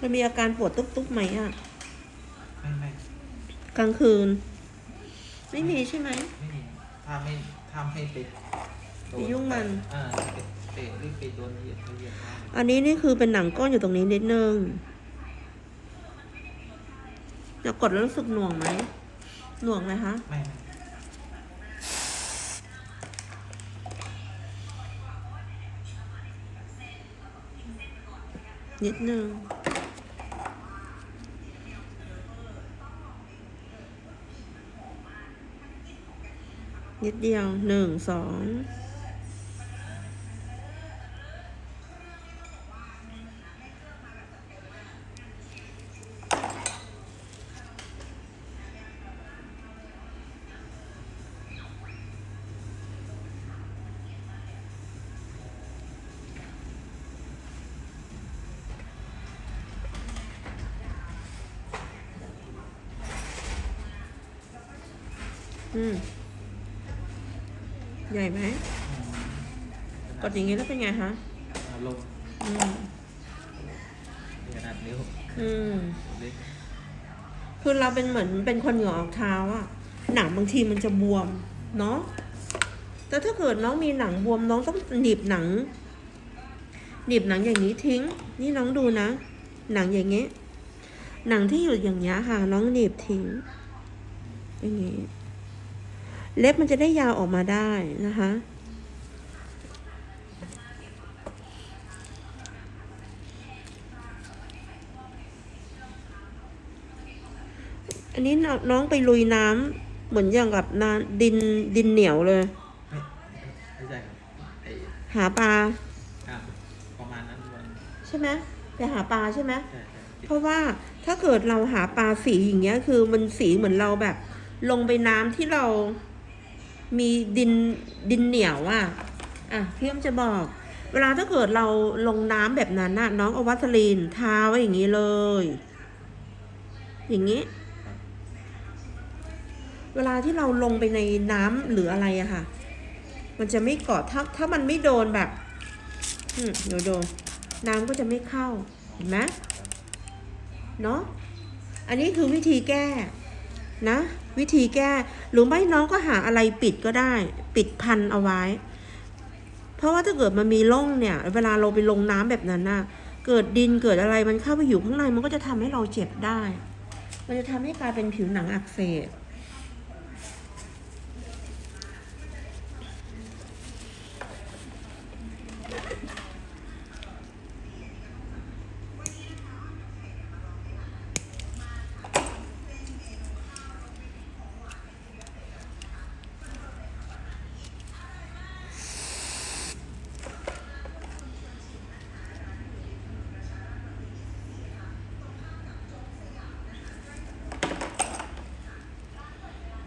มันมีอาการปวดตุ๊บๆไหมอะ ไม่ไม่กลางคืน ไม่มีใช่ไหม ไม่มีถ้าไม่ถ้าให้ไปโดไปยุ่งมัน เออไปเตะหรือไปโดนเหยียดไปเหยียดเขาอันนี้นี่คือเป็นหนังก้อนอยู่ตรงนี้นิดนึงจะกดแล้วรู้สึกหน่วงไหม หน่วงไหมคะ ไม่ไม่นิดนึง นิดเดียวหนึ่งสองอืม ใหญ่ไหมกดอย่างนี้แล้วเป็นไงคะเอาลงอืมขนาดนิ้วอืมเล็กคือเราเป็นเหมือนเป็นคนเหงื่อออกเท้าอะหนังบางทีมันจะบวม เนาะแต่ถ้าเกิดน้องมีหนังบวมน้องต้องหนีบหนังหนีบหนังอย่างนี้ทิ้ง นี่น้องดูนะ หนังอย่างเงี้ยหนังที่อยู่อย่างเงี้ยค่ะน้องหนีบทิ้งอย่างงี้ เล็บมันจะได้ยาวออกมาได้นะคะ อันนี้น้องน้องไปลุยน้ำเหมือนอย่างกับนาดินดินเหนียวเลย ไม่ไม่ใช่ครับไอ้หาปลาอะประมาณนั้นวันใช่ไหมไปหาปลาใช่ไหม ใช่ใช่เพราะว่าถ้าเกิดเราหาปลาสีอย่างเงี้ยคือมันสีเหมือนเราแบบ ลงไปน้ำที่เรา มีดินดินเหนียวอะอะพี่อ้อมจะบอก เวลาถ้าเกิดเราลงน้ำแบบนั้นน่ะน้องเอาวัสลีนทาไว้อย่างนี้เลย อย่างนี้ เวลาที่เราลงไปในน้ำหรืออะไรอะค่ะ มันจะไม่เกาะถ้าถ้ามันไม่โดนแบบอืมเดี๋ยวโดนน้ำก็จะไม่เข้าเห็นไหมเนาะอันนี้คือวิธีแก้ นะ วิธีแก้ หรือไม่น้องก็หาอะไรปิดก็ได้ ปิดพันเอาไว้ เพราะว่าถ้าเกิดมันมีร่องเนี่ย เวลาเราไปลงน้ำแบบนั้นน่ะ เกิดดินเกิดอะไรมันเข้าไปอยู่ข้างในมันก็จะทำให้เราเจ็บได้ มันจะทำให้กลายเป็นผิวหนังอักเสบ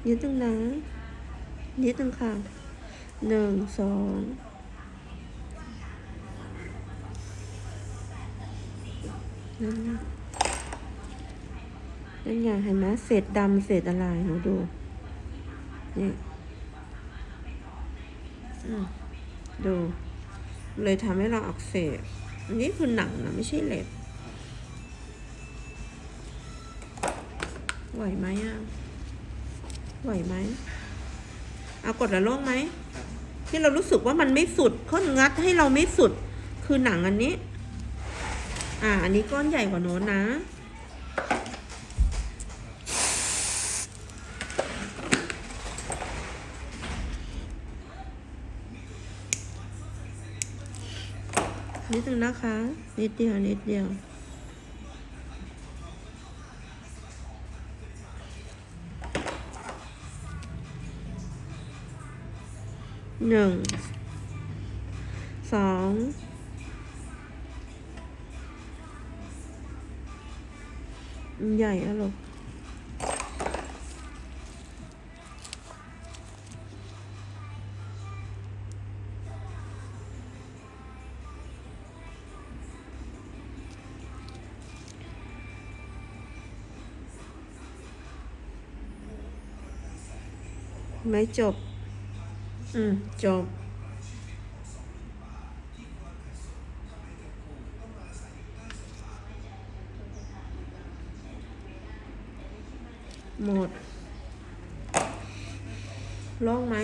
นิดนึงนะนิดนึงค่ะหนึ่งสองนั่นนะนั่นไงเห็นไหมเศษดำเศษอะไรหนูดูนี่อืมดู เลยทำให้เราอักเสบอันนี้คือหนังนะไม่ใช่เหล็บไหวไหมอะ ไหวไหมเอากดละโล่งไหมที่เรารู้สึกว่ามันไม่สุดเขางัดให้เราไม่สุด คือหนังอันนี้ อ่า อันนี้ก้อนใหญ่กว่าโน้นนะนิดนึงนะคะ นิดเดียว นิดเดียว หนึ่งสองใหญ่อะลูกไม่จบ อืม จบ หมดลองไหม